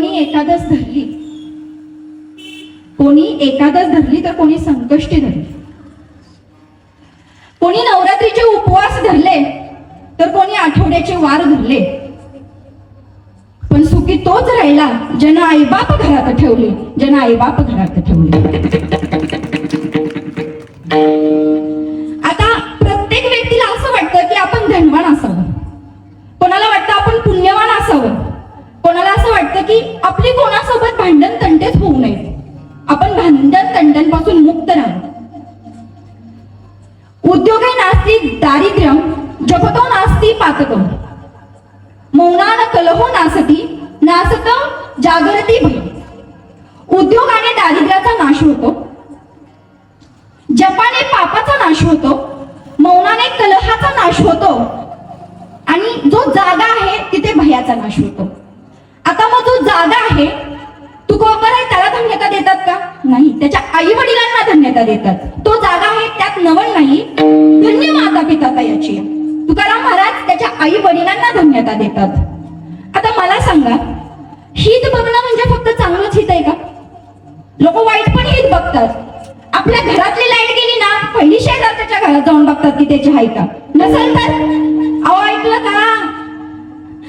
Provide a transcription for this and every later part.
कोणी एकादश धरली? कोणी एकादश धरली तर कोणी संकष्टी धरली? कोणी नवरात्रीचे उपवास धरले तर कोणी आठवड्याचे वार धरले? पण सुखी तोच राहिला ज्यानं आईबाप घरात ठेवले ज्यानं आईबाप घरात ठेवले. नये. आपण भांडण तंटांपासून मुक्त राहावं उद्योगे नास्ती दारिद्र्यम जगतो नास्ती पातकम मौनान कलहो नासती नासत जागृती भय. उद्योग आणि दारिद्र्याचा नाश होतो. जपाने पापाचा नाश होतो. मौनाने कलहाचा नाश होतो. आणि जो जागा आहे तिथे भयाचा नाश होतो आता मग जो जागा आहे तू कोपर आहे त्याला धन्यता देतात का नाही त्याच्या आई वडिलांना धन्यता देतात. तो जागा आहे त्यात नवल नाही. धन्य माता पिता याची. तुकाराम महाराज त्याच्या आई वडिलांना धन्यता देतात. आता मला सांगा हित बघणं म्हणजे फक्त चांगलंच हित आहे का? लोक वाईट पण हित बघतात. आपल्या घरातली लाइट गेली ना पहिली शेजार त्याच्या घरात जाऊन बघतात की त्याची आहे का? नसेल तर अहो ऐकलं का?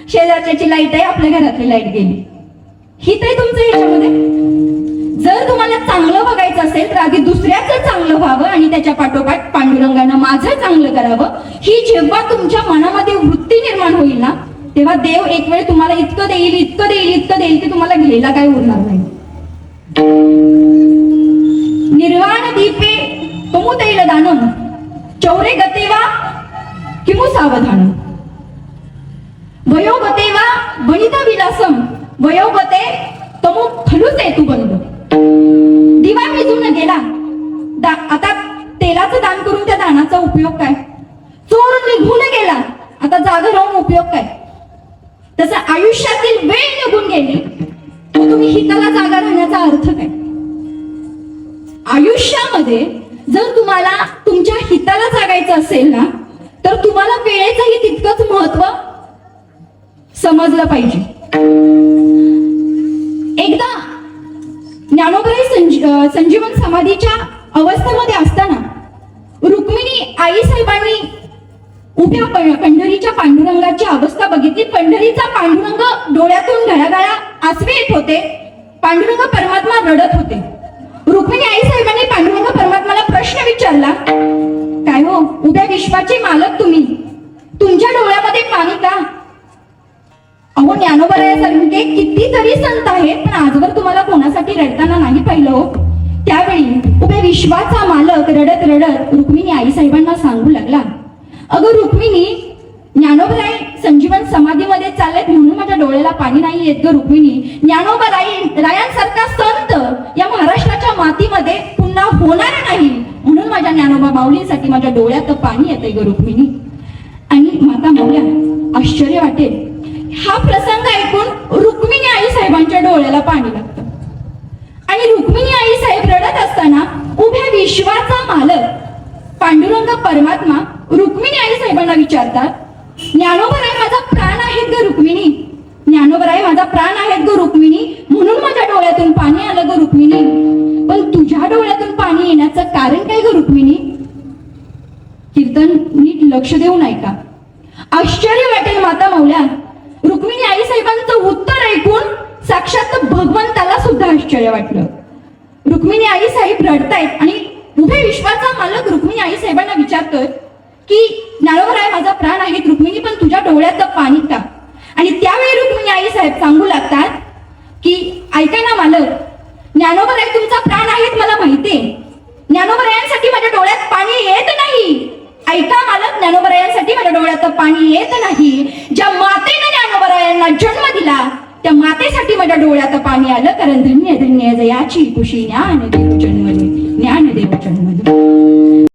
शेजारच्याची लाइट आहे आपल्या घरातली लाइट गेली. हित आहे तुमचं याच्यामध्ये? जर तुम्हाला चांगलं बघायचं असेल तर आधी दुसऱ्याचं चांगलं व्हावं आणि त्याच्या पाठोपाठ पांडुरंगानं माझं चांगलं करावं. ही जेव्हा तुमच्या मनामध्ये वृत्ती निर्माण होईल ना तेव्हा देव एक वेळ तुम्हाला इतकं देईल इतकं देईल इतकं देईल की तुम्हाला घ्यायला काही उरणार नाही. निर्वाण दीपे कमुतैल दानम चौरे गतेवा किमु सावधान. वयोगतेवा वनिता विलासम वयोगते तमु खलुचे तू बनलो उपयोग काय? चोर निघून गेला. आता जागा राहून उपयोग काय? तसं आयुष्यातील वेळ निघून गेली. तर तुम्ही हिताला जागा राहण्याचा अर्थ काय? आयुष्यामध्ये जर तुम्हाला तुमच्या हिताला जागायचं असेल ना तर तुम्हाला वेळेचंही तितकंच महत्त्व समजलं पाहिजे. एकदा ज्ञानोबराई संजी संजीवन समाधीच्या अवस्थेमध्ये असताना आई साहेबांनी उभ्या पंढरीच्या पांडुरंगाची अवस्था बघितली. पंढरीचा पांडुरंग डोळ्यातून घळाघळा आसवे येत होते. पांडुरंग परमात्मा रडत होते. रुक्मिणी आई साहेबांनी पांडुरंग परमात्माला प्रश्न विचारला काय हो उभ्या विश्वाचे मालक तुम्ही? तुमच्या डोळ्यामध्ये पाणी का? अहो ज्ञानोबरायासारखे कितीतरी संत आहेत पण आजवर तुम्हाला कोणासाठी रडताना नाही पाहिलं हो. त्यावेळी उभ्या विश्वाचा मालक रडत रडत रुक्मिणी आई साहेबांना सांगू लागला अगं रुक्मिणी ज्ञानोबराई संजीवन समाधीमध्ये चाललेत म्हणून माझ्या डोळ्याला पाणी नाही येत ग रुक्मिणी. ज्ञानोबराई रायांसारखा संत या महाराष्ट्राच्या मातीमध्ये पुन्हा होणार नाही म्हणून माझ्या ज्ञानोबा माऊलींसाठी माझ्या डोळ्यात पाणी येतंय ग रुक्मिणी. आणि माता माऊल्या आश्चर्य वाटेल. हा प्रसंग ऐकून रुक्मिणी आई साहेबांच्या डोळ्याला पाणी लागतं आणि रुक्मिणी आई साहेब रडत असताना उभ्या विश्वाचा मालक पांडुरंग परमात्मा रुक्मिणी आई साहेबांना विचारतात ज्ञानोबराय माझा प्राण आहेत ग रुक्मिणी. ज्ञानोबराय माझा प्राण आहेत ग रुक्मिणी. म्हणून माझ्या डोळ्यातून पाणी आलं ग रुक्मिणी. पण तुझ्या डोळ्यातून पाणी येण्याचं कारण काय ग रुक्मिणी? कीर्तन नीट लक्ष देऊन ऐका. आश्चर्य वाटेल माता मौल्या. रुक्मिणी आई साहेबांचं उत्तर ऐकून साक्षात भगवंताला सुद्धा आश्चर्य वाटलं. रुक्मिणी आई साहेब रडतायत आणि उभे विश्वाचा मालक रुक्मिणी आई साहेबांना विचारतोय की ज्ञानोबराय माझा प्राण आहे रुक्मिणी पण तुझ्या डोळ्यात पाणी का? आणि त्यावेळी रुक्मिणी आई साहेब सांगू लागतात की ऐका ना मालक ज्ञानोबराय तुमचा प्राण आहेत मला माहितीये. ज्ञानोबरायांसाठी माझ्या डोळ्यात पाणी येत नाही. ऐका मालक ज्ञानोबरायांसाठी माझ्या डोळ्यात पाणी येत नाही. ज्या मातेने ज्ञानोबरायांना जन्म दिला त्या मातेसाठी माझ्या डोळ्यात पाणी आलं. कारण धन्य धन्य जयाची कुशी ज्ञान देव ஞான தேவ சன்மதம்